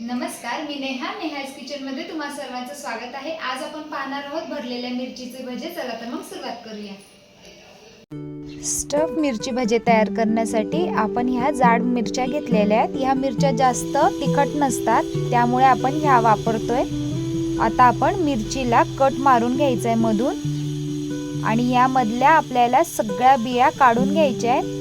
नमस्कार मी नेहा. नेहाज किचनमध्ये तुम्हा सर्वांचं स्वागत आहे. आज आपण पाहणार आहोत भरलेल्या मिरचीचे भजे. चला तर मग सुरुवात करूया. स्टफ मिरची भजे तयार करण्यासाठी आपण ह्या जाड मिरच्या घेतलेल्या आहेत. ह्या मिरच्या जास्त तिखट नसतात त्यामुळे आपण ह्या वापरतोय. आता आपण मिरचीला कट मारून घ्यायचं आहे मधून. आणि यामधल्या आपल्याला सगळ्या बिया काढून घ्यायच्या आहेत.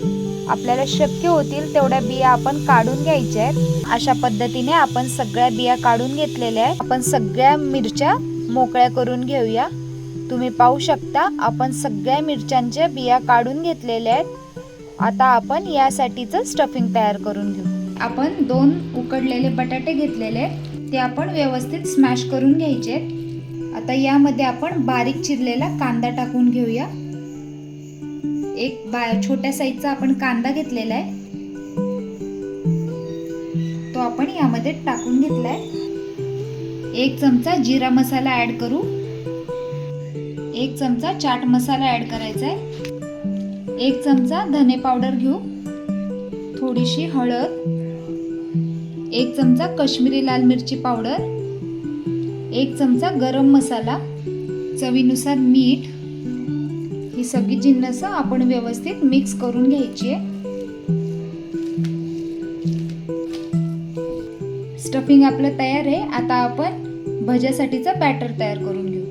आपल्याला शक्य होतील तेवढ्या बिया आपण काढून घ्यायच्या आहेत. अशा पद्धतीने आपण सगळ्या बिया काढून घेतलेल्या आहेत. आपण सगळ्या मिरच्या मोकळ्या करून घेऊया. तुम्ही पाहू शकता आपण सगळ्या मिरच्यांच्या बिया काढून घेतलेल्या आहेत. आता आपण यासाठीचं स्टफिंग तयार करून घेऊ. आपण दोन उकडलेले बटाटे घेतलेले आहेत. ते आपण व्यवस्थित स्मॅश करून घ्यायचे आहेत. आता यामध्ये आपण बारीक चिरलेला कांदा टाकून घेऊया. एक बा छोट्या साईजचा आपण कांदा घेतलेला आहे. तो आपण यामध्ये टाकून घेतलाय. एक चमचा जिरा मसाला ऍड करू. एक चमचा चाट मसाला ऍड करायचा आहे. एक चमचा धने पावडर घेऊ. थोडीशी हळद. एक चमचा कश्मीरी लाल मिरची पावडर. एक चमचा गरम मसाला. चवीनुसार मीठ. सगळी जिन्नस आपण व्यवस्थित मिक्स करून घ्यायची आहे. स्टफिंग आपलं तयार आहे. आता आपण भज्यासाठीचा बॅटर तयार करून घेऊ.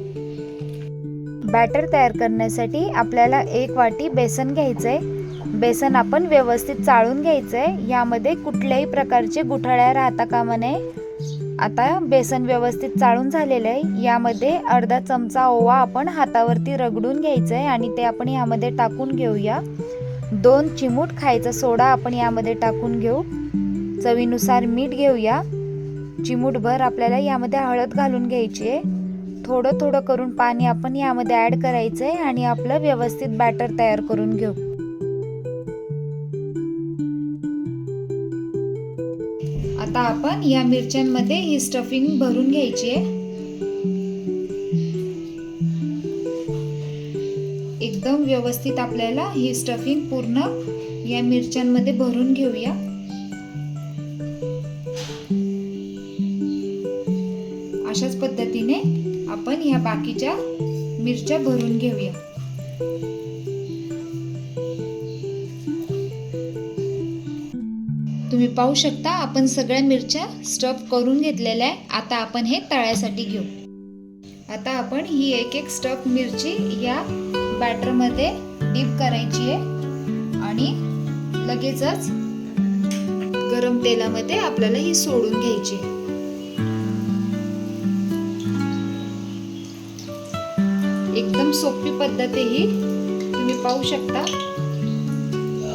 बॅटर तयार करण्यासाठी आपल्याला एक वाटी बेसन घ्यायचं आहे बेसन आपण व्यवस्थित चाळून घ्यायचं आहे यामध्ये कुठल्याही प्रकारचे गुठळ्या राहता कामा नये. आता बेसन व्यवस्थित चाळून झालेलं आहे. यामध्ये अर्धा चमचा ओवा आपण हातावरती रगडून घ्यायचं आहे आणि ते आपण यामध्ये टाकून घेऊया. दोन चिमूट खायचा सोडा आपण यामध्ये टाकून घेऊ. चवीनुसार मीठ घेऊया. चिमूटभर आपल्याला यामध्ये हळद घालून घ्यायची आहे. थोडं थोडं करून पाणी आपण यामध्ये ॲड करायचं आहे आणि आपलं व्यवस्थित बॅटर तयार करून घेऊ. आता आपण या मिरच्यांमध्ये ही स्टफिंग भरून घ्यायची आहे. एकदम व्यवस्थित आपल्याला ही स्टफिंग पूर्ण या मिरच्यांमध्ये भरून घेऊया. अशाच पद्धतीने आपण ह्या बाकीच्या मिरच्या भरून घेऊया. तुम्ही पाहू शकता आपण सगळ्या मिरच्या स्टफ करून घेतलेल्या आहे आता आपण हे तळ्यासाठी घेऊ. आता आपण ही एक एक स्टफ मिरची या बॅटरमध्ये डीप करायची आहे. आणि लगेचच गरम तेलामध्ये आपल्याला ही सोडून घ्यायची एकदम सोपी पद्धत ही. तुम्ही पाहू शकता.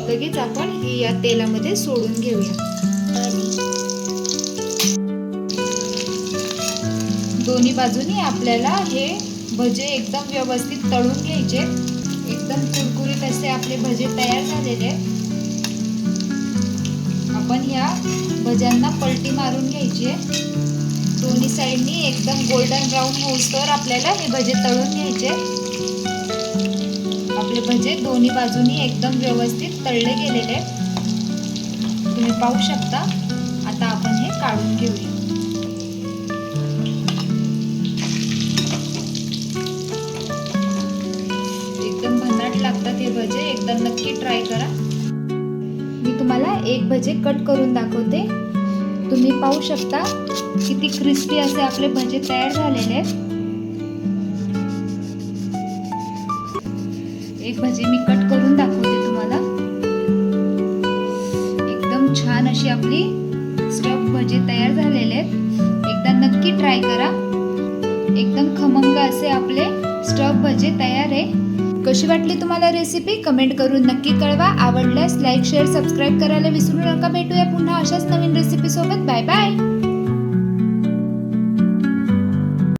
लगेच आपण ही या तेलामध्ये सोडून घेऊया. दोन्ही बाजूनी आपल्याला हे भजे एकदम व्यवस्थित तळून घ्यायचे. एकदम कुरकुरीत असे आपले भजे तयार झालेले आहेत. आपण ह्या भज्यांना पलटी मारून घ्यायची दोन्ही साईडनी एकदम गोल्डन ब्राऊन होऊस्तोवर आपल्याला हे भजे तळून घ्यायचे. आपले भजे म्हणजे दोन्ही बाजूनी एकदम व्यवस्थित तळले गेलेले तुम्ही पाहू शकता. आता आपण हे काढून घेऊया. एकदम भन्नाट लागतात हे भजे. एकदम नक्की ट्राय करा. मी तुम्हाला एक भजे कट करून दाखवते. तुम्ही पाहू शकता किती क्रिस्पी असे आपले भजे तयार झालेले आहेत. भजी मी कट करून दाखवते तुम्हाला. एकदम छान अशी आपली स्टफ भजी तयार झालेले आहेत एकदा नक्की ट्राय करा. एकदम खमंग असे आपले स्टफ भजी तयार आहे. कशी वाटली तुम्हाला रेसिपी कमेंट करून नक्की कळवा. आवडल्यास लाईक शेअर सबस्क्राईब करायला विसरू नका. भेटूया पुन्हा अशाच नवीन रेसिपी सोबत. Bye bye